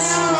Yes.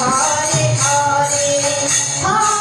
Hare Krishna